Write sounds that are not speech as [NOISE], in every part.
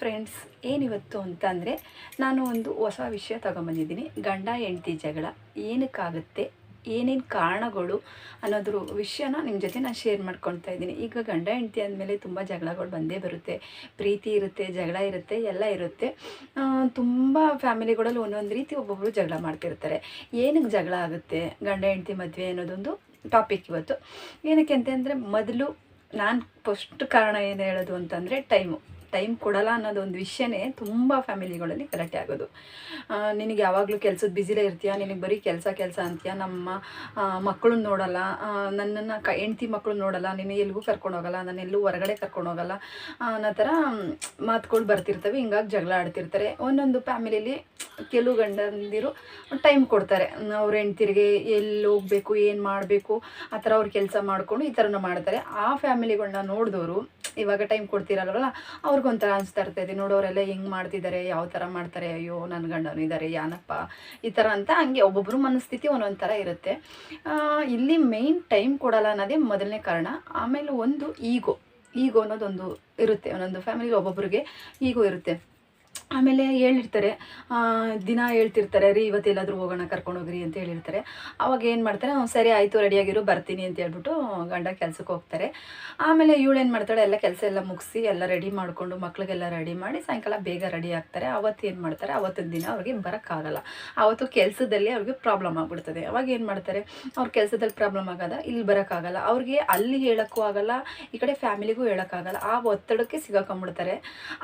Friends ಏನಿವತ್ತು ಅಂತ ಅಂದರೆ ನಾನು ಒಂದು ಹೊಸ ವಿಷಯ ತಗೊಂಬಂದಿದ್ದೀನಿ. ಗಂಡ, ಹೆಂಡ್ತಿ ಜಗಳ. ಏನಕ್ಕಾಗುತ್ತೆ? ಏನೇನು ಕಾರಣಗಳು ಅನ್ನೋದ್ರ ವಿಷಯನ ನಿಮ್ಮ ಜೊತೆ ನಾನು ಶೇರ್ ಮಾಡ್ಕೊಳ್ತಾ ಇದ್ದೀನಿ. ಈಗ ಗಂಡ, ಹೆಂಡತಿ ಅಂದಮೇಲೆ ತುಂಬ ಜಗಳಗಳು ಬಂದೇ ಬರುತ್ತೆ. ಪ್ರೀತಿ ಇರುತ್ತೆ, ಜಗಳ ಇರುತ್ತೆ, ಎಲ್ಲ ಇರುತ್ತೆ. ತುಂಬ ಫ್ಯಾಮಿಲಿಗಳಲ್ಲಿ ಒಂದೊಂದು ರೀತಿ ಒಬ್ಬೊಬ್ಬರು ಜಗಳ ಮಾಡ್ತಿರ್ತಾರೆ. ಏನಕ್ಕೆ ಜಗಳ ಆಗುತ್ತೆ? ಗಂಡ, ಹೆಂಡತಿ ಮದುವೆ ಅನ್ನೋದೊಂದು ಟಾಪಿಕ್ ಇವತ್ತು. ಏನಕ್ಕೆ ಅಂತಂದರೆ ಮೊದಲು ನಾನು ಫಸ್ಟ್ ಕಾರಣ ಏನು ಹೇಳೋದು ಅಂತಂದರೆ ಟೈಮು ಟೈಮ್ ಕೊಡಲ್ಲ ಅನ್ನೋದು ಒಂದು ವಿಷಯನೇ ತುಂಬ ಫ್ಯಾಮಿಲಿಗಳಲ್ಲಿ ಗಲಾಟೆ ಆಗೋದು. ನಿನಗೆ ಯಾವಾಗಲೂ ಕೆಲಸದ ಬ್ಯುಸಿಲೇ ಇರ್ತೀಯ? ನಿನಗೆ ಬರೀ ಕೆಲಸ ಕೆಲಸ ಅಂತೀಯ? ನಮ್ಮ ಮಕ್ಕಳನ್ನ ನೋಡಲ್ಲ. ನನ್ನನ್ನು ಕ, ಹೆಂಡ್ತಿ ಮಕ್ಕಳು ನೋಡಲ್ಲ. ನಿನ್ನ ಎಲ್ಲಿಗೂ ಕರ್ಕೊಂಡು ಹೋಗಲ್ಲ. ನಾನು ಎಲ್ಲೂ ಹೊರಗಡೆ ಕರ್ಕೊಂಡು ಹೋಗಲ್ಲ. ಅನ್ನೋ ಥರ ಮಾತುಗಳು ಬರ್ತಿರ್ತವೆ. ಹಿಂಗಾಗಿ ಜಗಳ ಆಡ್ತಿರ್ತಾರೆ. ಒಂದೊಂದು ಫ್ಯಾಮಿಲಿಯಲ್ಲಿ ಕೆಲವು ಗಂಡಂದಿರು ಟೈಮ್ ಕೊಡ್ತಾರೆ. ಅವ್ರ ಹೆಂಡ್ತಿರಿಗೆ ಎಲ್ಲಿ ಹೋಗಬೇಕು, ಏನು ಮಾಡಬೇಕು, ಆ ಥರ ಅವ್ರು ಕೆಲಸ ಮಾಡಿಕೊಂಡು ಈ ಥರನೂ ಮಾಡ್ತಾರೆ. ಆ ಫ್ಯಾಮಿಲಿಗಳನ್ನ ನೋಡಿದವರು ಇವಾಗ ಟೈಮ್ ಕೊಡ್ತಿರಲ್ವಲ್ಲ ಅವ್ರಿಗೊಂಥರ ಅನಿಸ್ತಾ ಇದೆ ನೋಡೋರೆಲ್ಲ ಹೆಂಗೆ ಮಾಡ್ತಿದ್ದಾರೆ ಯಾವ ಥರ ಮಾಡ್ತಾರೆ? ಅಯ್ಯೋ ನನ್ನ ಗಂಡನು ಇದ್ದಾರೆ ಯಾನಪ್ಪ? ಈ ಥರ ಅಂತ ಹಂಗೆ ಒಬ್ಬೊಬ್ಬರು ಮನಸ್ಥಿತಿ ಒಂದೊಂದು ಥರ ಇರುತ್ತೆ ಇಲ್ಲಿ ಮೇಯ್ನ್ ಟೈಮ್ ಕೊಡಲ್ಲ ಅನ್ನೋದೇ ಮೊದಲನೇ ಕಾರಣ. ಆಮೇಲೆ ಒಂದು ಈಗೋ ಈಗೋ ಅನ್ನೋದೊಂದು ಇರುತ್ತೆ. ಒಂದೊಂದು ಫ್ಯಾಮಿಲಿ ಒಬ್ಬೊಬ್ಬರಿಗೆ ಈಗೋ ಇರುತ್ತೆ. ಆಮೇಲೆ ಹೇಳಿರ್ತಾರೆ ದಿನ ಹೇಳ್ತಿರ್ತಾರೆ ರೀ ಇವತ್ತೆಲ್ಲಾದರೂ ಹೋಗೋಣ ಕರ್ಕೊಂಡು ಹೋಗ್ರಿ ಅಂತ ಹೇಳಿರ್ತಾರೆ. ಅವಾಗ ಏನು ಮಾಡ್ತಾರೆ "ಹ್ಞೂ, ಸರಿ ಆಯಿತು ರೆಡಿಯಾಗಿರು ಬರ್ತೀನಿ ಅಂತ ಹೇಳ್ಬಿಟ್ಟು ಗಂಡ ಕೆಲಸಕ್ಕೆ ಹೋಗ್ತಾರೆ. ಆಮೇಲೆ ಇವಳು ಏನು ಮಾಡ್ತಾಳೆ ಎಲ್ಲ ಕೆಲಸ ಎಲ್ಲ ಮುಗಿಸಿ ಎಲ್ಲ ರೆಡಿ ಮಾಡಿಕೊಂಡು ಮಕ್ಳಿಗೆಲ್ಲ ರೆಡಿ ಮಾಡಿ ಸಾಯಂಕಾಲ ಬೇಗ ರೆಡಿ ಆಗ್ತಾರೆ. ಅವತ್ತು ಏನು ಮಾಡ್ತಾರೆ ಅವತ್ತಿನ ದಿನ ಅವ್ರಿಗೆ ಬರೋಕ್ಕಾಗಲ್ಲ. ಅವತ್ತು ಕೆಲಸದಲ್ಲಿ ಅವ್ರಿಗೆ ಪ್ರಾಬ್ಲಮ್ ಆಗ್ಬಿಡ್ತದೆ. ಅವಾಗ ಏನು ಮಾಡ್ತಾರೆ ಅವ್ರ ಕೆಲಸದಲ್ಲಿ ಪ್ರಾಬ್ಲಮ್ ಆಗದ ಇಲ್ಲಿ ಬರೋಕ್ಕಾಗಲ್ಲ. ಅವ್ರಿಗೆ ಅಲ್ಲಿ ಹೇಳೋಕ್ಕೂ ಆಗಲ್ಲ ಈ ಕಡೆ ಫ್ಯಾಮಿಲಿಗೂ ಹೇಳೋಕ್ಕಾಗಲ್ಲ. ಆ ಒತ್ತಡಕ್ಕೆ ಸಿಗಾಕೊಂಬಿಡ್ತಾರೆ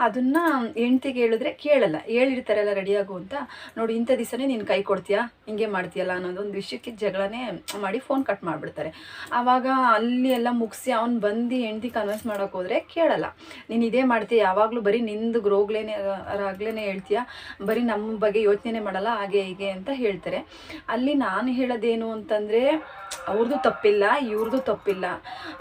ಅದನ್ನು ಹೆಂಡ್ತಿಗೆ ಹೇಳಿದ್ರೆ ಕೇಳಲ್ಲ, ಹೇಳಿರ್ತಾರೆಲ್ಲ ರೆಡಿಯಾಗು ಅಂತ. ನೋಡಿ, ಇಂಥ ದಿವಸನೇ ನೀನು ಕೈ ಕೊಡ್ತೀಯಾ? ಹಿಂಗೆ ಮಾಡ್ತೀಯಲ್ಲ ಅನ್ನೋದೊಂದು ವಿಷಯಕ್ಕೆ ಜಗಳನೇ ಮಾಡಿ ಫೋನ್ ಕಟ್ ಮಾಡಿಬಿಡ್ತಾರೆ. ಆವಾಗ ಅಲ್ಲಿ ಎಲ್ಲ ಮುಗಿಸಿ ಅವ್ನು ಬಂದು ಹೆಂಡ್ತಿ ಕನ್ವಿನ್ಸ್ ಮಾಡೋಕೆ ಹೋದರೆ ಕೇಳಲ್ಲ. ನೀನು ಇದೇ ಮಾಡ್ತೀಯ, ಯಾವಾಗಲೂ ಬರೀ ನಿಂದು ಗ್ರೋಗ್ಲೇನೆ ರಾಗ್ಲೇನೆ ಹೇಳ್ತೀಯ, ಬರೀ ನಮ್ಮ ಬಗ್ಗೆ ಯೋಚನೆ ಮಾಡಲ್ಲ, ಹಾಗೆ ಹೀಗೆ ಅಂತ ಹೇಳ್ತಾರೆ. ಅಲ್ಲಿ ನಾನು ಹೇಳೋದೇನು ಅಂತಂದರೆ ಅವ್ರದ್ದು ತಪ್ಪಿಲ್ಲ ಇವ್ರದ್ದು ತಪ್ಪಿಲ್ಲ.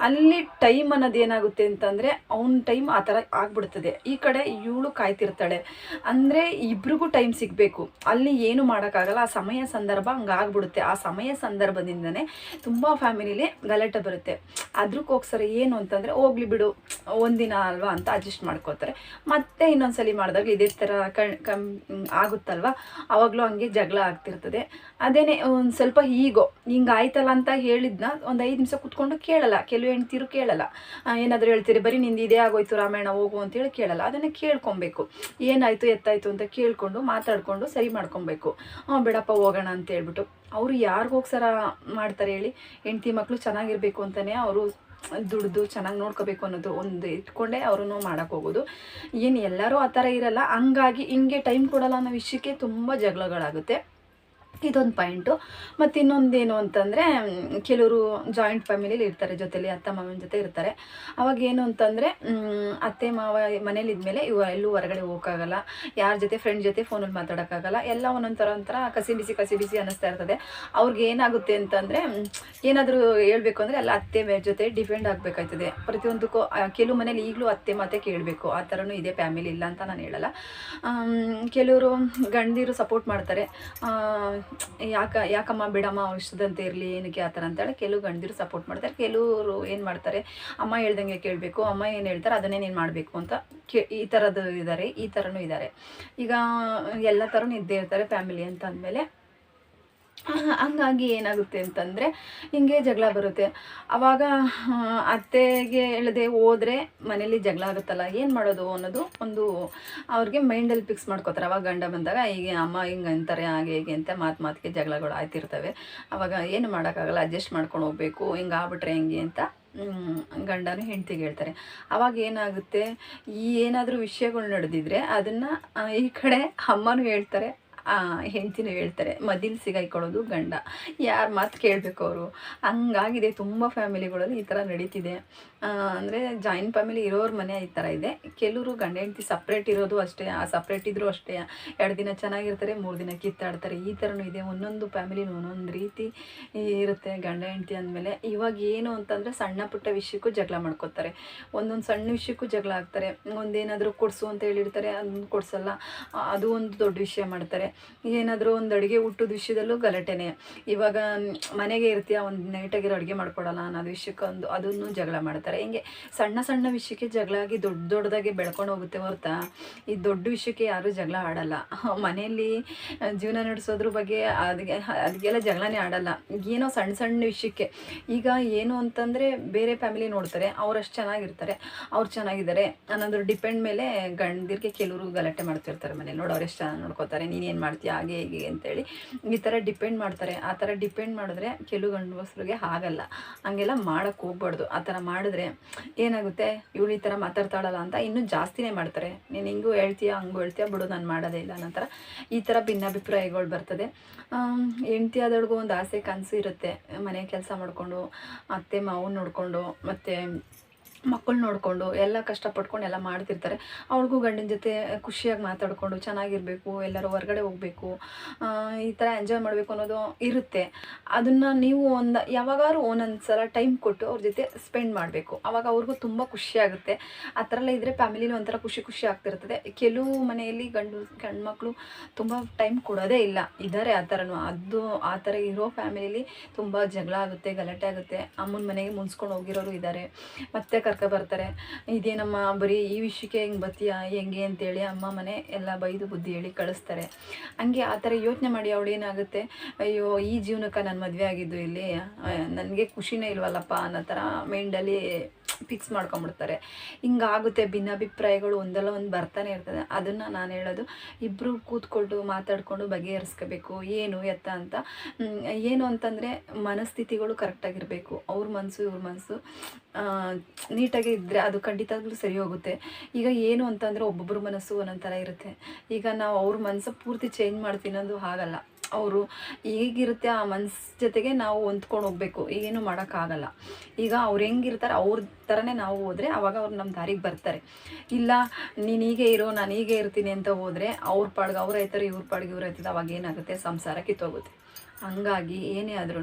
ಅಲ್ಲಿ ಟೈಮ್ ಅನ್ನೋದು ಏನಾಗುತ್ತೆ ಅಂತಂದರೆ, ಅವ್ನ ಟೈಮ್ ಆ ಥರ ಆಗ್ಬಿಡ್ತದೆ. ಈ ಕಡೆ ಇವಳು ಕಾಯ್ತಿರ್ತಾಳೆ. ಅಂದರೆ ಇಬ್ರಿಗೂ ಟೈಮ್ ಸಿಗಬೇಕು. ಅಲ್ಲಿ ಏನು ಮಾಡೋಕ್ಕಾಗಲ್ಲ, ಆ ಸಮಯ ಸಂದರ್ಭ ಹಂಗಾಗ್ಬಿಡುತ್ತೆ ಆ ಸಮಯ ಸಂದರ್ಭದಿಂದನೇ ತುಂಬ ಫ್ಯಾಮಿಲಿಲಿ ಗಲಾಟೆ ಬರುತ್ತೆ. ಅದ್ರಕ್ಕೋಸ್ಕರ ಏನು ಅಂತಂದರೆ, ಹೋಗ್ಲಿ ಬಿಡು ಒಂದಿನ ಅಲ್ವಾ ಅಂತ ಅಡ್ಜಸ್ಟ್ ಮಾಡ್ಕೋತಾರೆ. ಮತ್ತೆ ಇನ್ನೊಂದ್ಸಲಿ ಮಾಡಿದಾಗ ಇದೇ ಥರ ಕಣ್ ಕಮ್, ಆಗುತ್ತಲ್ವ? ಆವಾಗಲೂ ಹಂಗೆ ಜಗಳ ಆಗ್ತಿರ್ತದೆ. ಅದೇನೆ, ಒಂದು ಸ್ವಲ್ಪ ಈಗೋ ಹಿಂಗಾಯ್ತಲ್ಲ ಅಂತ ಹೇಳಿದ್ನ ಒಂದು ಐದು ನಿಮಿಷ ಕುತ್ಕೊಂಡು ಕೇಳಲ್ಲ. ಕೆಲವು ಹೆಣ್ತಿರು ಕೇಳಲ್ಲ. ಏನಾದರೂ ಹೇಳ್ತೀರಿ, ಬರೀ ನಿಂದು ಇದೇ ಆಗೋಯ್ತು ರಾಮಾಯಣ ಹೋಗು ಅಂತೇಳಿ ಕೇಳಲ್ಲ. ಅದನ್ನು ಕೇಳ್ಕೊಬೇಕು. ಏನಾಯಿತು ಎತ್ತಾಯಿತು ಅಂತ ಕೇಳಿಕೊಂಡು ಮಾತಾಡಿಕೊಂಡು ಸರಿ ಮಾಡ್ಕೊಬೇಕು. ಹಾಂ, ಬೇಡಪ್ಪ, ಹೋಗೋಣ ಅಂತ ಹೇಳ್ಬಿಟ್ಟು ಅವರು ಯಾರಿಗೋಗಿ ಸರ ಮಾಡ್ತಾರೆ ಹೇಳಿ? ಹೆಂಡ್ತಿ ಮಕ್ಕಳು ಚೆನ್ನಾಗಿರಬೇಕು ಅಂತಲೇ ಅವರು ದುಡ್ದು ಚೆನ್ನಾಗಿ ನೋಡ್ಕೋಬೇಕು ಅನ್ನೋದು ಒಂದು ಇಟ್ಕೊಂಡೇ ಅವ್ರೂ ಮಾಡೋಕ್ಕೆ ಹೋಗೋದು. ಏನು ಎಲ್ಲರೂ ಆ ಥರ ಇರಲ್ಲ. ಹಂಗಾಗಿ ಹಿಂಗೆ ಟೈಮ್ ಕೊಡಲ್ಲ ಅನ್ನೋ ವಿಷಯಕ್ಕೆ ತುಂಬ ಜಗಳಗಳಾಗುತ್ತೆ. ಇದೊಂದು ಪಾಯಿಂಟು ಮತ್ತು ಇನ್ನೊಂದೇನು ಅಂತಂದರೆ ಕೆಲವರು ಜಾಯಿಂಟ್ ಫ್ಯಾಮಿಲಿಲಿ ಇರ್ತಾರೆ, ಜೊತೆಲಿ ಅತ್ತ ಮಾವನ ಜೊತೆ ಇರ್ತಾರೆ. ಅವಾಗ ಏನು ಅಂತಂದರೆ ಅತ್ತೆ ಮಾವ ಮನೇಲಿ ಇದ್ಮೇಲೆ ಇವ ಎಲ್ಲೂ ಹೊರಗಡೆ ಹೋಗೋಕ್ಕಾಗಲ್ಲ. ಯಾರ ಜೊತೆ ಫ್ರೆಂಡ್ ಜೊತೆ ಫೋನಲ್ಲಿ ಮಾತಾಡೋಕ್ಕಾಗಲ್ಲ. ಎಲ್ಲ ಒಂದೊಂದು ಥರ ಒಂಥರ ಕಸಿ ಬಿಸಿ ಕಸಿ ಬಿಸಿ ಅನ್ನಿಸ್ತಾ ಇರ್ತದೆ. ಅವ್ರಿಗೆ ಏನಾಗುತ್ತೆ ಅಂತಂದರೆ ಏನಾದರೂ ಹೇಳಬೇಕು ಅಂದರೆ ಎಲ್ಲ ಅತ್ತೆ ಜೊತೆ ಡಿಪೆಂಡ್ ಆಗಬೇಕಾಯ್ತದೆ. ಪ್ರತಿಯೊಂದಕ್ಕೂ ಕೆಲವು ಮನೇಲಿ ಈಗಲೂ ಅತ್ತೆ ಮಾತೆ ಕೇಳಬೇಕು. ಆ ಥರನೂ ಇದೆ ಫ್ಯಾಮಿಲಿ ಇಲ್ಲ ಅಂತ ನಾನು ಹೇಳಲ್ಲ. ಕೆಲವರು ಗಂಡಿರು ಸಪೋರ್ಟ್ ಮಾಡ್ತಾರೆ. ಯಾಕ ಯಾಕಮ್ಮ ಬಿಡಮ್ಮ ಅವ್ರು ಇಷ್ಟದಂತೆ ಇರಲಿ, ಏನಕ್ಕೆ ಆ ಥರ ಅಂತೇಳಿ ಕೆಲವು ಗಂಡಿರು ಸಪೋರ್ಟ್ ಮಾಡ್ತಾರೆ. ಕೆಲವರು ಏನು ಮಾಡ್ತಾರೆ, ಅಮ್ಮ ಹೇಳ್ದಂಗೆ ಕೇಳಬೇಕು, ಅಮ್ಮ ಏನು ಹೇಳ್ತಾರೆ, ಅದನ್ನೇ ನೀನು ಮಾಡಬೇಕು ಅಂತ ಕೇ, ಈ ಥರದ್ದು ಇದ್ದಾರೆ ಈ ಥರನೂ ಇದ್ದಾರೆ ಈಗ ಎಲ್ಲ ಥರನೂ ಇದ್ದೇ ಇರ್ತಾರೆ ಫ್ಯಾಮಿಲಿ ಅಂತ ಅಂದಮೇಲೆ ಹಂಗಾಗಿ ಏನಾಗುತ್ತೆ ಅಂತಂದರೆ ಹಿಂಗೆ ಜಗಳ ಬರುತ್ತೆ. ಆವಾಗ ಅತ್ತೆಗೆ ಹೇಳದೆ ಹೋದರೆ ಮನೇಲಿ ಜಗಳ ಆಗುತ್ತಲ್ಲ, ಏನು ಮಾಡೋದು ಅನ್ನೋದು ಒಂದು ಅವ್ರಿಗೆ ಮೈಂಡಲ್ಲಿ ಫಿಕ್ಸ್ ಮಾಡ್ಕೋತಾರೆ. ಅವಾಗ ಗಂಡ ಬಂದಾಗ, ಹೀಗೆ ಅಮ್ಮ ಹಿಂಗೆ ಅಂತಾರೆ, ಹಾಗೆ ಹೀಗೆ ಅಂತ ಮಾತು ಮಾತಿಗೆ ಜಗಳಗಳು ಆಯ್ತಿರ್ತವೆ. ಆವಾಗ ಏನು ಮಾಡೋಕ್ಕಾಗಲ್ಲ ಅಡ್ಜಸ್ಟ್ ಮಾಡ್ಕೊಂಡು ಹೋಗ್ಬೇಕು, ಹಿಂಗೆ ಆಗ್ಬಿಟ್ರೆ ಹೆಂಗೆ ಅಂತ ಗಂಡನ ಹೆಂಡ್ತಿಗೆ ಹೇಳ್ತಾರೆ. ಅವಾಗ ಏನಾಗುತ್ತೆ, ಈ ಏನಾದರೂ ವಿಷಯಗಳು ನಡೆದಿದ್ರೆ ಅದನ್ನು ಈ ಕಡೆ ಅಮ್ಮನೂ ಹೇಳ್ತಾರೆ ಹೆಂಡ್ತಿನೂ ಹೇಳ್ತಾರೆ, ಮದಿಲ್ ಸಿಗಾಯ್ಕೊಳ್ಳೋದು ಗಂಡ. ಯಾರ ಮಾತು ಕೇಳಬೇಕು ಅವರು? ಹಂಗಾಗಿದೆ, ತುಂಬ ಫ್ಯಾಮಿಲಿಗಳಲ್ಲಿ ಈ ಥರ ನಡೀತಿದೆ. ಅಂದರೆ ಜಾಯಿಂಟ್ ಫ್ಯಾಮಿಲಿ ಇರೋರ ಮನೆ ಈ ಥರ ಇದೆ. ಕೆಲವರು ಗಂಡ ಹೆಂಡತಿ ಸಪ್ರೇಟ್ ಇರೋದು ಅಷ್ಟೇ, ಆ ಸಪ್ರೇಟ್ ಇದ್ದರೂ ಅಷ್ಟೇ. ಎರಡು ದಿನ ಚೆನ್ನಾಗಿರ್ತಾರೆ, ಮೂರು ದಿನ ಕಿತ್ತಾಡ್ತಾರೆ. ಈ ಥರನೂ ಇದೆ. ಒಂದೊಂದು ಫ್ಯಾಮಿಲಿನೂ ಒಂದೊಂದು ರೀತಿ ಇರುತ್ತೆ ಗಂಡ ಹೆಂಡತಿ ಅಂದಮೇಲೆ. ಇವಾಗ ಏನು ಅಂತಂದರೆ ಸಣ್ಣ ಪುಟ್ಟ ವಿಷಯಕ್ಕೂ ಜಗಳ ಮಾಡ್ಕೋತಾರೆ. ಒಂದೊಂದು ಸಣ್ಣ ವಿಷಯಕ್ಕೂ ಜಗಳ ಆಗ್ತಾರೆ. ಒಂದೇನಾದರೂ ಕೊಡಿಸು ಅಂತ ಹೇಳಿರ್ತಾರೆ ಅದನ್ನು ಕೊಡಿಸಲ್ಲ. ಅದು ಒಂದು ದೊಡ್ಡ ವಿಷಯ ಮಾಡ್ತಾರೆ. ಏನಾದರೂ ಒಂದು ಅಡುಗೆ ಹುಟ್ಟಿದ ವಿಷಯದಲ್ಲೂ ಗಲಾಟೆನೆ. ಇವಾಗ ಮನೆಗೆ ಇರ್ತೀಯ, ಒಂದು ನೈಟಾಗಿರೋ ಅಡುಗೆ ಮಾಡ್ಕೊಡಲ್ಲ ಅನ್ನೋದು ವಿಷಯಕ್ಕೆ ಒಂದು ಅದನ್ನು ಜಗಳ ಮಾಡ್ತಾರೆ. ಹಿಂಗೆ ಸಣ್ಣ ಸಣ್ಣ ವಿಷಯಕ್ಕೆ ಜಗಳ ಆಗಿ ದೊಡ್ಡ ದೊಡ್ಡದಾಗಿ ಬೆಳ್ಕೊಂಡು ಹೋಗುತ್ತೆ ಹೊರ್ತಾ, ಈ ದೊಡ್ಡ ವಿಷಯಕ್ಕೆ ಯಾರೂ ಜಗಳ ಆಡಲ್ಲ. ಮನೆಯಲ್ಲಿ ಜೀವನ ನಡೆಸೋದ್ರ ಬಗ್ಗೆ ಅದಕ್ಕೆ ಅದಕ್ಕೆಲ್ಲ ಜಗಳನೇ ಆಡಲ್ಲ. ಏನೋ ಸಣ್ಣ ಸಣ್ಣ ವಿಷಯಕ್ಕೆ. ಈಗ ಏನು ಅಂತಂದರೆ ಬೇರೆ ಫ್ಯಾಮಿಲಿ ನೋಡ್ತಾರೆ ಅವರಷ್ಟು ಚೆನ್ನಾಗಿರ್ತಾರೆ, ಅವ್ರು ಚೆನ್ನಾಗಿದ್ದಾರೆ ಅನ್ನೋದ್ರ ಡಿಪೆಂಡ್ ಮೇಲೆ ಗಂಡಿರ್ಗೆ ಕೆಲವರು ಗಲಾಟೆ ಮಾಡ್ತಿರ್ತಾರೆ ಮನೇಲಿ. ನೋಡು ಅವ್ರು ಎಷ್ಟು ಚೆನ್ನಾಗಿ ನೋಡ್ಕೋತಾರೆ ನೀನೇನು ಮಾಡ್ತೀಯ, ಹಾಗೆ ಹೀಗೆ ಅಂತೇಳಿ ಈ ಥರ ಡಿಪೆಂಡ್ ಮಾಡ್ತಾರೆ. ಆ ಥರ ಡಿಪೆಂಡ್ ಮಾಡಿದ್ರೆ ಕೆಲವು ಗಂಡಸರಿಗೆ ಆಗಲ್ಲ. ಹಂಗೆಲ್ಲ ಮಾಡೋಕ್ಕೆ ಹೋಗ್ಬಾರ್ದು. ಆ ಥರ ಮಾಡಿದ್ರೆ ಏನಾಗುತ್ತೆ? ಇವಳು ಈ ಥರ ಮಾತಾಡ್ತಾಳಲ್ಲ ಅಂತ ಇನ್ನೂ ಜಾಸ್ತಿನೇ ಮಾಡ್ತಾರೆ. ನೀನು ಹಿಂಗೂ ಹೇಳ್ತೀಯ, ಹಂಗೂ ಹೇಳ್ತೀಯ, ಬಿಡು ನಾನು ಮಾಡೋದೇ ಇಲ್ಲ ಥರ ಈ ಥರ ಭಿನ್ನಾಭಿಪ್ರಾಯಗಳು ಬರ್ತದೆ. ಹೆಂಡ್ತಿ ಆದವ್ಳಿಗೂ ಒಂದು ಆಸೆ, ಕನಸು ಇರುತ್ತೆ. ಮನೆ ಕೆಲಸ ಮಾಡಿಕೊಂಡು, ಅತ್ತೆ ಮಾವನ್ನ ನೋಡಿಕೊಂಡು, ಮತ್ತು ಮಕ್ಕಳು ನೋಡಿಕೊಂಡು, ಎಲ್ಲ ಕಷ್ಟಪಟ್ಕೊಂಡು ಎಲ್ಲ ಮಾಡ್ತಿರ್ತಾರೆ. ಅವ್ರಿಗೂ ಗಂಡಿನ ಜೊತೆ ಖುಷಿಯಾಗಿ ಮಾತಾಡಿಕೊಂಡು, ಚೆನ್ನಾಗಿರಬೇಕು, ಎಲ್ಲರೂ ಹೊರಗಡೆ ಹೋಗಬೇಕು ಈ ಥರ ಎಂಜಾಯ್ ಮಾಡಬೇಕು ಅನ್ನೋದು ಇರುತ್ತೆ. ಅದನ್ನು ನೀವು ಒಂದು ಯಾವಾಗಾದ್ರೂ ಒಂದೊಂದು ಸಲ ಟೈಮ್ ಕೊಟ್ಟು ಅವ್ರ ಜೊತೆ ಸ್ಪೆಂಡ್ ಮಾಡಬೇಕು. ಆವಾಗ ಅವ್ರಿಗೂ ತುಂಬ ಖುಷಿ ಆಗುತ್ತೆ. ಆ ಥರ ಎಲ್ಲ ಇದ್ದರೆ ಫ್ಯಾಮಿಲಿಲಿ ಒಂಥರ ಖುಷಿ ಖುಷಿ ಆಗ್ತಿರ್ತದೆ. ಕೆಲವು ಮನೆಯಲ್ಲಿ ಗಂಡು ಗಂಡು ಮಕ್ಕಳು ತುಂಬ ಟೈಮ್ ಕೊಡೋದೇ ಇಲ್ಲ. ಇದ್ದಾರೆ ಆ ಥರನೂ. ಅದು ಆ ಥರ ಇರೋ ಫ್ಯಾಮಿಲಿಲಿ ತುಂಬ ಜಗಳ ಆಗುತ್ತೆ, ಗಲಾಟೆ ಆಗುತ್ತೆ. ಅಮ್ಮನ ಮನೆಗೆ ಮುನ್ಸ್ಕೊಂಡು ಹೋಗಿರೋರು ಇದ್ದಾರೆ ಮತ್ತೆ ಕರ್ಕೊ ಬರ್ತಾರೆ. ಇದೇನಮ್ಮ ಬರೀ ಈ ವಿಷಯಕ್ಕೆ ಹೆಂಗೆ ಬತ್ತೀಯಾ, ಹೆಂಗೆ ಅಂತೇಳಿ ಅಮ್ಮ ಮನೆ ಎಲ್ಲ ಬೈದು ಬುದ್ಧಿ ಹೇಳಿ ಕಳಿಸ್ತಾರೆ. ಹಂಗೆ ಆ ಥರ ಯೋಚನೆ ಮಾಡಿ ಅವಳು ಏನಾಗುತ್ತೆ, ಅಯ್ಯೋ ಈ ಜೀವನಕ್ಕೆ ನಾನು ಮದುವೆ ಆಗಿದ್ದು ಇಲ್ಲಿ ನನಗೆ ಖುಷಿನೇ ಇಲ್ವಲ್ಲಪ್ಪ ಅನ್ನೋ ಥರ ಮೈಂಡಲ್ಲಿ ಫಿಕ್ಸ್ ಮಾಡ್ಕೊಂಬಿಡ್ತಾರೆ ಹಿಂಗಾಗುತ್ತೆ, ಭಿನ್ನಾಭಿಪ್ರಾಯಗಳು ಒಂದಲ್ಲ ಒಂದು ಬರ್ತಾನೆ ಇರ್ತದೆ. ಅದನ್ನು ನಾನು ಹೇಳೋದು ಇಬ್ಬರು ಕೂತ್ಕೊಂಡು ಮಾತಾಡಿಕೊಂಡು ಬಗೆಹರಿಸ್ಕೋಬೇಕು. ಏನು ಎತ್ತ ಅಂತ. ಏನು ಅಂತಂದರೆ ಮನಸ್ಥಿತಿಗಳು ಕರೆಕ್ಟಾಗಿರಬೇಕು ಅವ್ರ ಮನಸ್ಸು ಇವ್ರ ಮನಸ್ಸು ನೀಟಾಗಿ ಇದ್ದರೆ ಅದು ಖಂಡಿತಾಗ್ಲೂ ಸರಿ ಹೋಗುತ್ತೆ. ಈಗ ಏನು ಅಂತಂದರೆ ಒಬ್ಬೊಬ್ಬರ ಮನಸ್ಸು ಒಂದೊಂದು ಥರ ಇರುತ್ತೆ. ಈಗ ನಾವು ಅವ್ರ ಮನಸ್ಸು ಪೂರ್ತಿ ಚೇಂಜ್ ಮಾಡ್ತೀನಿ ಅನ್ನೋದು ಹಾಗಲ್ಲ. ಅವರು ಹೇಗಿರುತ್ತೆ ಆ ಮನ್ಸ್ ಜೊತೆಗೆ ನಾವು ಹೊಂದ್ಕೊಂಡು ಹೋಗ್ಬೇಕು. ಏನು ಮಾಡೋಕ್ಕಾಗಲ್ಲ ಈಗ ಅವ್ರು ಹೆಂಗಿರ್ತಾರೆ ಅವ್ರ ಥರನೇ ನಾವು ಹೋದರೆ ಅವಾಗ ಅವ್ರು ನಮ್ಮ ದಾರಿಗೆ ಬರ್ತಾರೆ. ಇಲ್ಲ, ನೀನು ಹೀಗೆ ಇರೋ, ನಾನು ಹೀಗೆ ಇರ್ತೀನಿ ಅಂತ ಹೋದರೆ ಅವ್ರ ಪಾಡ್ಗೆ ಅವ್ರು ಆಯ್ತಾರೆ, ಇವ್ರ ಪಾಡ್ಗೆ ಇವ್ರು ಆಯ್ತದೆ, ಅವಾಗ ಏನಾಗುತ್ತೆ? ಸಂಸಾರ ಕಿತ್ತೋಗುತ್ತೆ. ಹಂಗಾಗಿ ಏನೇ ಆದ್ರೂ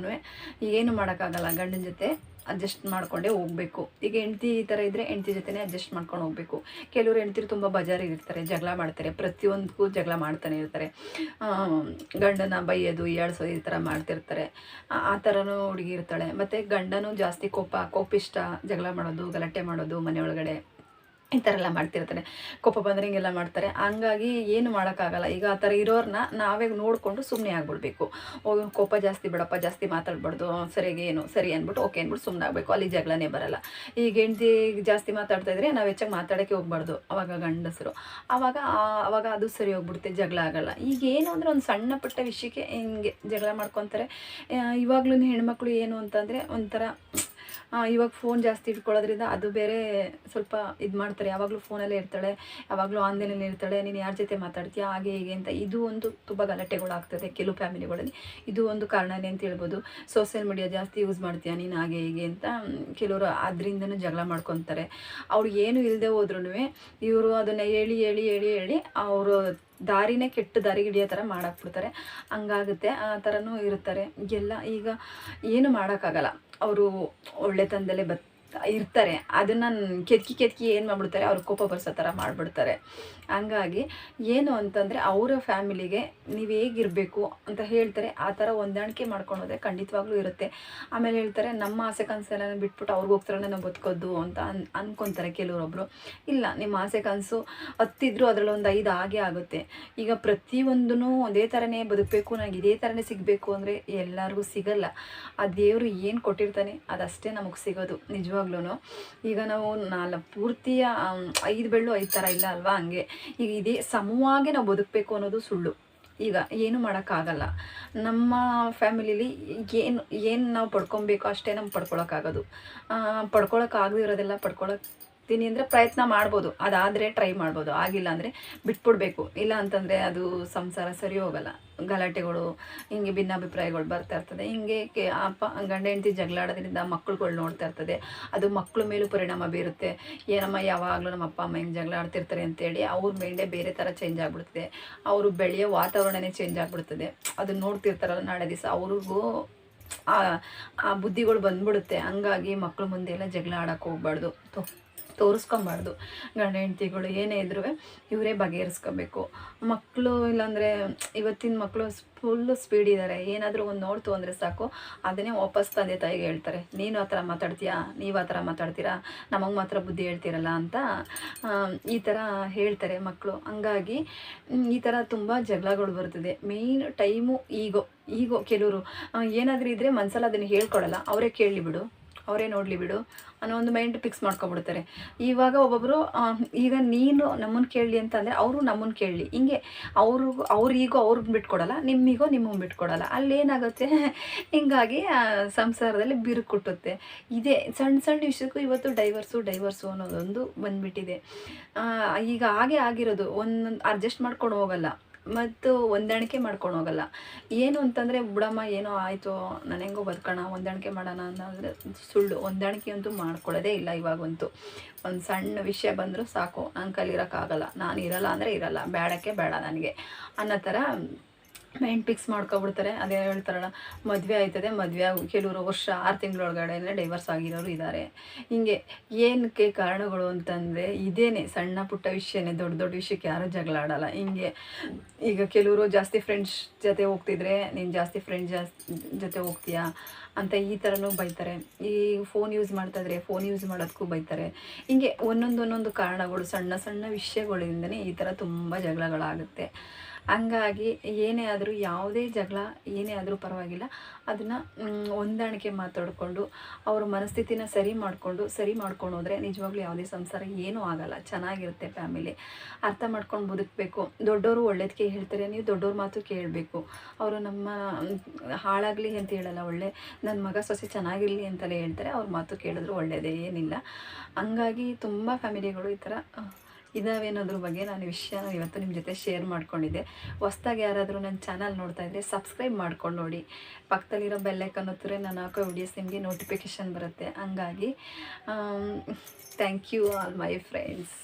ಏನು ಮಾಡೋಕ್ಕಾಗಲ್ಲ ಗಂಡನ ಜೊತೆ ಅಡ್ಜಸ್ಟ್ ಮಾಡ್ಕೊಂಡೇ ಹೋಗಬೇಕು. ಈಗ ಹೆಂಡ್ತಿ ಈ ಥರ ಇದ್ದರೆ ಹೆಂಡ್ತಿ ಜೊತೆನೇ ಅಡ್ಜಸ್ಟ್ ಮಾಡ್ಕೊಂಡು ಹೋಗಬೇಕು. ಕೆಲವರು ಹೆಂಡ್ತಿರು ತುಂಬ ಬಜಾರ್ ಇರ್ತಾರೆ, ಜಗಳ ಮಾಡ್ತಾರೆ ಪ್ರತಿಯೊಂದಕ್ಕೂ ಜಗಳ ಮಾಡ್ತಾನೆ ಇರ್ತಾರೆ. ಗಂಡನ ಬೈಯೋದು ಏಳ್ಸೋದು ಈ ಥರ ಮಾಡ್ತಿರ್ತಾರೆ. ಆ ಥರನೂ ಹುಡುಗಿ ಇರ್ತಾಳೆ. ಮತ್ತು ಗಂಡನೂ ಜಾಸ್ತಿ ಕೋಪ, ಕೋಪಿಷ್ಟ ಜಗಳ ಮಾಡೋದು, ಗಲಾಟೆ ಮಾಡೋದು ಮನೆಯೊಳಗಡೆ ಈ ಥರ ಎಲ್ಲ ಮಾಡ್ತಿರ್ತಾರೆ. ಕೋಪ ಬಂದರೆ ಹಿಂಗೆಲ್ಲ ಮಾಡ್ತಾರೆ. ಹಂಗಾಗಿ ಏನು ಮಾಡೋಕ್ಕಾಗಲ್ಲ. ಈಗ ಆ ಥರ ಇರೋರನ್ನ ನಾವೇ ನೋಡಿಕೊಂಡು ಸುಮ್ಮನೆ ಆಗ್ಬಿಡ್ಬೇಕು. ಅವ್ನು ಕೋಪ ಜಾಸ್ತಿ, ಬಿಡಪ್ಪ, ಜಾಸ್ತಿ ಮಾತಾಡ್ಬಾರ್ದು. ಸರಿಯಾಗಿ ಏನು, ಸರಿ ಅಂದ್ಬಿಟ್ಟು ಓಕೆ ಅಂದ್ಬಿಟ್ಟು ಸುಮ್ಮನೆ ಆಗಬೇಕು. ಅಲ್ಲಿ ಜಗಳನೇ ಬರಲ್ಲ. ಈಗ ಹೆಂಡ್ತಿ ಜಾಸ್ತಿ ಮಾತಾಡ್ತಾ ಇದ್ರೆ ನಾವು ಹೆಚ್ಚಾಗಿ ಮಾತಾಡೋಕ್ಕೆ ಹೋಗ್ಬಾರ್ದು. ಅವಾಗ ಗಂಡಸರು. ಆವಾಗ ಆವಾಗ ಅದು ಸರಿ ಹೋಗ್ಬಿಡುತ್ತೆ. ಜಗಳ ಆಗಲ್ಲ. ಈಗ ಏನು ಅಂದರೆ ಒಂದು ಸಣ್ಣ ಪುಟ್ಟ ವಿಷಯಕ್ಕೆ ಹಿಂಗೆ ಜಗಳ ಮಾಡ್ಕೊತಾರೆ. ಇವಾಗ್ಲೂ ಹೆಣ್ಮಕ್ಳು ಏನು ಅಂತಂದರೆ ಒಂಥರ ಇವಾಗ ಫೋನ್ ಜಾಸ್ತಿ ಇಟ್ಕೊಳ್ಳೋದ್ರಿಂದ ಅದು ಬೇರೆ ಸ್ವಲ್ಪ ಇದು ಮಾಡ್ತಾರೆ. ಯಾವಾಗಲೂ ಫೋನಲ್ಲೇ ಇರ್ತಾಳೆ, ಯಾವಾಗಲೂ ಆನ್ಲೈನಲ್ಲಿ ಇರ್ತಾಳೆ, ನೀನು ಯಾರ ಜೊತೆ ಮಾತಾಡ್ತೀಯಾ, ಹಾಗೆ ಹೀಗೆ ಅಂತ. ಇದು ಒಂದು ತುಂಬ ಗಲಾಟೆಗಳಾಗ್ತದೆ ಕೆಲವು ಫ್ಯಾಮಿಲಿಗಳಲ್ಲಿ ಇದು ಒಂದು ಕಾರಣನೇ ಅಂತ ಹೇಳ್ಬೋದು. ಸೋಷಿಯಲ್ ಮೀಡಿಯಾ ಜಾಸ್ತಿ ಯೂಸ್ ಮಾಡ್ತೀಯಾ ನೀನು, ಹಾಗೆ ಹೀಗೆ ಅಂತ ಕೆಲವರು ಅದರಿಂದನೂ ಜಗಳ ಮಾಡ್ಕೊತಾರೆ. ಅವ್ರು ಏನು ಇಲ್ಲದೆ ಹೋದ್ರೂ ಇವರು ಅದನ್ನು ಹೇಳಿ ಹೇಳಿ ಹೇಳಿ ಹೇಳಿ ಅವರು ದಾರಿನೇ ಕೆಟ್ಟ ದಾರಿಗೆ ಹಿಡಿಯೋ ಥರ ಮಾಡಾಕ್ಬಿಡ್ತಾರೆ. ಹಂಗಾಗುತ್ತೆ, ಆ ಥರನೂ ಇರ್ತಾರೆ ಎಲ್ಲ ಈಗ ಏನು ಮಾಡೋಕ್ಕಾಗಲ್ಲ. ಅವರು ಒಳ್ಳೆತನದಲ್ಲೇ ಬತ್ ಇರ್ತಾರೆ. ಅದನ್ನು ಕೆತ್ಕಿ ಕೆತ್ಕಿ ಏನು ಮಾಡ್ಬಿಡ್ತಾರೆ, ಅವ್ರ ಕೋಪ ಬರ್ಸೋ ಥರ ಮಾಡಿಬಿಡ್ತಾರೆ. ಹಂಗಾಗಿ ಏನು ಅಂತಂದರೆ ಅವರ ಫ್ಯಾಮಿಲಿಗೆ ನೀವು ಹೇಗಿರಬೇಕು ಅಂತ ಹೇಳ್ತಾರೆ. ಆ ಥರ ಹೊಂದಾಣಿಕೆ ಮಾಡ್ಕೊಂಡು ಹೋದರೆ ಖಂಡಿತವಾಗ್ಲೂ ಇರುತ್ತೆ. ಆಮೇಲೆ ಹೇಳ್ತಾರೆ, ನಮ್ಮ ಆಸೆ ಕನಸೆಲ್ಲ ಬಿಟ್ಬಿಟ್ಟು ಅವ್ರಿಗೆ ಹೋಗ್ತಾರೆ ನಾವು ಬದುಕೋದು ಅಂತ ಅನ್ ಅಂದ್ಕೊತಾರೆ ಕೆಲವರೊಬ್ಬರು ಇಲ್ಲ, ನಿಮ್ಮ ಆಸೆ ಕನಸು ಹತ್ತಿದ್ರು ಅದರಲ್ಲಿ ಒಂದು ಐದು ಹಾಗೆ ಆಗುತ್ತೆ. ಈಗ ಪ್ರತಿಯೊಂದೂ ಒಂದೇ ಥರನೇ ಬದುಕಬೇಕು ನನಗೆ ಇದೇ ಥರನೇ ಸಿಗಬೇಕು ಅಂದರೆ ಎಲ್ಲರಿಗೂ ಸಿಗಲ್ಲ. ಆ ದೇವರು ಏನು ಕೊಟ್ಟಿರ್ತಾನೆ, ಅದಷ್ಟೇ ನಮಗೆ ಸಿಗೋದು. ನಿಜವಾಗ್ಲೂ ಈಗ ನಾವು ನಾಲ್ಕು ಪೂರ್ತಿಯ ಐದು ಬೆಳ್ಳು, ಐದು ಥರ ಇಲ್ಲ ಅಲ್ವಾ ಹಂಗೆ. ಈಗ ಇದೇ ಸಮವಾಗಿ ನಾವು ಬದುಕಬೇಕು ಅನ್ನೋದು ಸುಳ್ಳು. ಈಗ ಏನು ಮಾಡೋಕ್ಕಾಗಲ್ಲ. ನಮ್ಮ ಫ್ಯಾಮಿಲಿಲಿ ಏನು ಏನು ನಾವು ಪಡ್ಕೊಬೇಕು ಅಷ್ಟೇ ನಮ್ಗೆ ಪಡ್ಕೊಳಕ್ಕಾಗೋದು. ಪಡ್ಕೊಳಕ್ಕಾಗದೇ ಇರೋದೆಲ್ಲ ಪಡ್ಕೊಳಕ್ತೀನಿ ಅಂದರೆ ಪ್ರಯತ್ನ ಮಾಡ್ಬೋದು. ಅದಾದರೆ ಟ್ರೈ ಮಾಡ್ಬೋದು. ಆಗಿಲ್ಲ ಅಂದರೆ ಬಿಟ್ಬಿಡ್ಬೇಕು. ಇಲ್ಲ ಅಂತಂದರೆ ಅದು ಸಂಸಾರ ಸರಿ ಹೋಗಲ್ಲ. ಗಲಾಟೆಗಳು, ಹಿಂಗೆ ಭಿನ್ನಾಭಿಪ್ರಾಯಗಳು ಬರ್ತಾ ಇರ್ತದೆ. ಹಿಂಗೆ ಕೆ ಅಪ್ಪ, ಗಂಡ, ಹೆಂಡತಿ ಜಗಳಾಡೋದ್ರಿಂದ ಮಕ್ಕಳುಗಳು ನೋಡ್ತಾ ಇರ್ತದೆ. ಅದು ಮಕ್ಕಳ ಮೇಲೂ ಪರಿಣಾಮ ಬೀರುತ್ತೆ. ಏನಮ್ಮ, ಯಾವಾಗಲೂ ನಮ್ಮ ಅಪ್ಪ, ಅಮ್ಮ ಹಿಂಗೆ ಜಗಳ ಆಡ್ತಿರ್ತಾರೆ ಅಂತೇಳಿ ಅವ್ರ ಮೇಲೆ ಬೇರೆ ಥರ ಚೇಂಜ್ ಆಗಿಬಿಡ್ತದೆ. ಅವರು ಬೆಳೆಯೋ ವಾತಾವರಣನೇ ಚೇಂಜ್ ಆಗಿಬಿಡ್ತದೆ. ಅದು ನೋಡ್ತಿರ್ತಾರಲ್ಲ ನಾಳೆ ದಿವಸ. ಅವ್ರಿಗೂ ಆ ಬುದ್ಧಿಗಳು ಬಂದ್ಬಿಡುತ್ತೆ. ಹಂಗಾಗಿ ಮಕ್ಳ ಮುಂದೆ ಎಲ್ಲ ಜಗಳ ಆಡೋಕೆ ಹೋಗ್ಬಾರ್ದು. ತೋರಿಸ್ಕೊಬಾರ್ದು. ಗಂಡ ಹೆಂಡತಿಗಳು ಏನೇ ಇದ್ರೂ ಇವರೇ ಬಗೆಹರಿಸ್ಕೋಬೇಕು. ಮಕ್ಕಳು ಇಲ್ಲಾಂದರೆ ಇವತ್ತಿನ ಮಕ್ಕಳು ಫುಲ್ಲು ಸ್ಪೀಡ್ ಇದ್ದಾರೆ ಏನಾದರೂ ಒಂದು ನೋಡ್ತು ಅಂದರೆ ಸಾಕು. ಅದನ್ನೇ ವಾಪಸ್ ತಂದೆ ತಾಯಿಗೆ ಹೇಳ್ತಾರೆ. ನೀನು ಆ ಥರ ಮಾತಾಡ್ತೀಯಾ? ನೀವು ಆ ಥರ ಮಾತಾಡ್ತೀರಾ? ನಮಗೆ ಮಾತ್ರ ಬುದ್ಧಿ ಹೇಳ್ತೀರಲ್ಲ ಅಂತ ಈ ಥರ ಹೇಳ್ತಾರೆ ಮಕ್ಕಳು. ಹಂಗಾಗಿ, ಈ ಥರ ತುಂಬ ಜಗಳಗಳು ಬರ್ತದೆ. ಮೇಯ್ನ್ ಟೈಮು ಈಗೋ ಈಗೋ, ಕೆಲವರು ಏನಾದರೂ ಇದ್ದರೆ ಮನಸಲ್ಲಿ ಅದನ್ನು ಹೇಳ್ಕೊಡಲ್ಲ. ಅವರೇ ಕೇಳಿ ಬಿಡು. ಅವರೇ ನೋಡಲಿ ಬಿಡು ಅನ್ನೋ ಒಂದು ಮೈಂಡ್ ಫಿಕ್ಸ್ ಮಾಡ್ಕೊಬಿಡ್ತಾರೆ ಇವಾಗ ಒಬ್ಬೊಬ್ಬರು ಈಗ ನೀನು ನಮ್ಮನ್ನು ಕೇಳಲಿ ಅಂತಂದರೆ ಅವರು ನಮ್ಮನ್ನು ಕೇಳಲಿ. ಹಿಂಗೆ ಅವ್ರಿಗೂ ಅವ್ರಿಗೋ ಅವ್ರಿಗೆ ಬಿಟ್ಕೊಡಲ್ಲ ನಿಮ್ಮಿಗೋ ನಿಮಗೆ ಬಿಟ್ಕೊಡಲ್ಲ. ಅಲ್ಲೇನಾಗುತ್ತೆ? [LAUGHS] ಹಿಂಗಾಗಿ ಆ, ಸಂಸಾರದಲ್ಲಿ ಬಿರುಕು ಕುಟ್ಟುತ್ತೆ. ಇದೇ ಸಣ್ಣ ಸಣ್ಣ ವಿಷಯಕ್ಕೂ ಇವತ್ತು ಡೈವರ್ಸು ಡೈವರ್ಸು ಅನ್ನೋದೊಂದು ಬಂದ್ಬಿಟ್ಟಿದೆ. ಈಗ ಹಾಗೆ ಆಗಿರೋದು ಒಂದೊಂದು ಅಡ್ಜಸ್ಟ್ ಮಾಡ್ಕೊಂಡು ಹೋಗಲ್ಲ. ಮತ್ತು ಹೊಂದಾಣಿಕೆ ಮಾಡ್ಕೊಂಡು ಹೋಗಲ್ಲ. ಏನು ಅಂತಂದರೆ, ಬಿಡಮ್ಮ, ಏನೋ ಆಯಿತು, ನಾನು ಹೆಂಗೋ ಬದುಕೋಣ, ಹೊಂದಾಣಿಕೆ ಮಾಡೋಣ ಅನ್ನೋದ್ರೆ ಸುಳ್ಳು. ಹೊಂದಾಣಿಕೆ ಅಂತೂ ಮಾಡ್ಕೊಳ್ಳೋದೇ ಇಲ್ಲ ಇವಾಗಂತೂ. ಒಂದು ಸಣ್ಣ ವಿಷಯ ಬಂದರೂ ಸಾಕು. ನನ್ನ ಕಲಿರೋಕ್ಕಾಗಲ್ಲ ನಾನು ಇರಲ್ಲ ಅಂದರೆ ಇರಲ್ಲ. ಬೇಡಕ್ಕೆ ಬೇಡ ನನಗೆ. ಅನ್ನೋ ಥರ ಮೈಂಡ್ ಫಿಕ್ಸ್ ಮಾಡ್ಕೊಬಿಡ್ತಾರೆ. ಅದೇ ಹೇಳ್ತಾರಲ್ಲ, ಮದುವೆ ಆಯ್ತದೆ, ಮದುವೆ ಕೆಲವರು ವರ್ಷ ಆರು ತಿಂಗಳೊಳಗಡೆ ಡೈವರ್ಸ್ ಆಗಿರೋರು ಇದ್ದಾರೆ ಹಿಂಗೆ ಏನಕ್ಕೆ ಕಾರಣಗಳು ಅಂತಂದರೆ, ಇದೇನೆ ಸಣ್ಣ ಪುಟ್ಟ ವಿಷಯನೇ, ದೊಡ್ಡ ದೊಡ್ಡ ವಿಷಯಕ್ಕೆ ಯಾರೂ ಜಗಳ ಆಡಲ್ಲ. ಹಿಂಗೆ ಈಗ ಕೆಲವರು ಜಾಸ್ತಿ ಫ್ರೆಂಡ್ಸ್ ಜೊತೆ ಹೋಗ್ತಿದ್ರೆ, ನೀನು ಜಾಸ್ತಿ ಫ್ರೆಂಡ್ ಜಾಸ್ತಿ ಜೊತೆ ಹೋಗ್ತೀಯಾ? ಅಂತ ಈ ಥರನೂ ಬೈತಾರೆ. ಈ ಫೋನ್ ಯೂಸ್ ಮಾಡ್ತಾಯಿದ್ರೆ ಫೋನ್ ಯೂಸ್ ಮಾಡೋದಕ್ಕೂ ಬೈತಾರೆ. ಹಿಂಗೆ ಒಂದೊಂದು ಒಂದೊಂದು ಕಾರಣಗಳು, ಸಣ್ಣ ಸಣ್ಣ ವಿಷಯಗಳಿಂದನೇ ಈ ಥರ ತುಂಬ ಜಗಳಗಳಾಗುತ್ತೆ. ಹಂಗಾಗಿ ಏನೇ ಆದರೂ ಯಾವುದೇ ಜಗಳ, ಏನೇ ಆದರೂ ಪರವಾಗಿಲ್ಲ. ಅದನ್ನು ಹೊಂದಾಣಿಕೆ ಮಾತಾಡಿಕೊಂಡು, ಅವ್ರ ಮನಸ್ಥಿತಿನ ಸರಿ ಮಾಡಿಕೊಂಡು, ಸರಿ ಮಾಡ್ಕೊಂಡು ಹೋದರೆ ನಿಜವಾಗ್ಲೂ ಯಾವುದೇ ಸಂಸಾರ ಏನೂ ಆಗಲ್ಲ. ಚೆನ್ನಾಗಿರುತ್ತೆ ಫ್ಯಾಮಿಲಿ. ಅರ್ಥ ಮಾಡ್ಕೊಂಡು ಬದುಕಬೇಕು. ದೊಡ್ಡವರು ಒಳ್ಳೇದಕ್ಕೆ ಹೇಳ್ತಾರೆ, ನೀವು ದೊಡ್ಡವ್ರ ಮಾತು ಕೇಳಬೇಕು. ಅವರು ನಮ್ಮ ಹಾಳಾಗಲಿ ಅಂತ ಹೇಳಲ್ಲ, ಒಳ್ಳೆ ನನ್ನ ಮಗ ಸೊಸೆ ಚೆನ್ನಾಗಿರಲಿ ಅಂತಲೇ ಹೇಳ್ತಾರೆ. ಅವ್ರ ಮಾತು ಕೇಳಿದ್ರು ಒಳ್ಳೆಯದೇ ಏನಿಲ್ಲ. ಹಂಗಾಗಿ ತುಂಬ ಫ್ಯಾಮಿಲಿಗಳು ಈ ಥರ ಅಹ್, ಇದಾವೆ ಅನ್ನೋದ್ರ ಬಗ್ಗೆ ನಾನು ವಿಷಯನ ಇವತ್ತು ನಿಮ್ಮ ಜೊತೆ ಶೇರ್ ಮಾಡ್ಕೊಂಡಿದ್ದೆ. ಹೊಸ್ದಾಗಿ ಯಾರಾದರೂ ನನ್ನ ಚಾನಲ್ ನೋಡ್ತಾ ಇದ್ದರೆ ಸಬ್ಸ್ಕ್ರೈಬ್ ಮಾಡ್ಕೊಂಡು ನೋಡಿ. ಪಕ್ಕದಲ್ಲಿರೋ ಬೆಲ್ಲೈಕನ್ ಹೊತ್ತರೆ ನಾನು ಹಾಕೋ ವಿಡಿಯೋಸ್ ನಿಮಗೆ ನೋಟಿಫಿಕೇಷನ್ ಬರುತ್ತೆ. ಹಂಗಾಗಿ thank you all my friends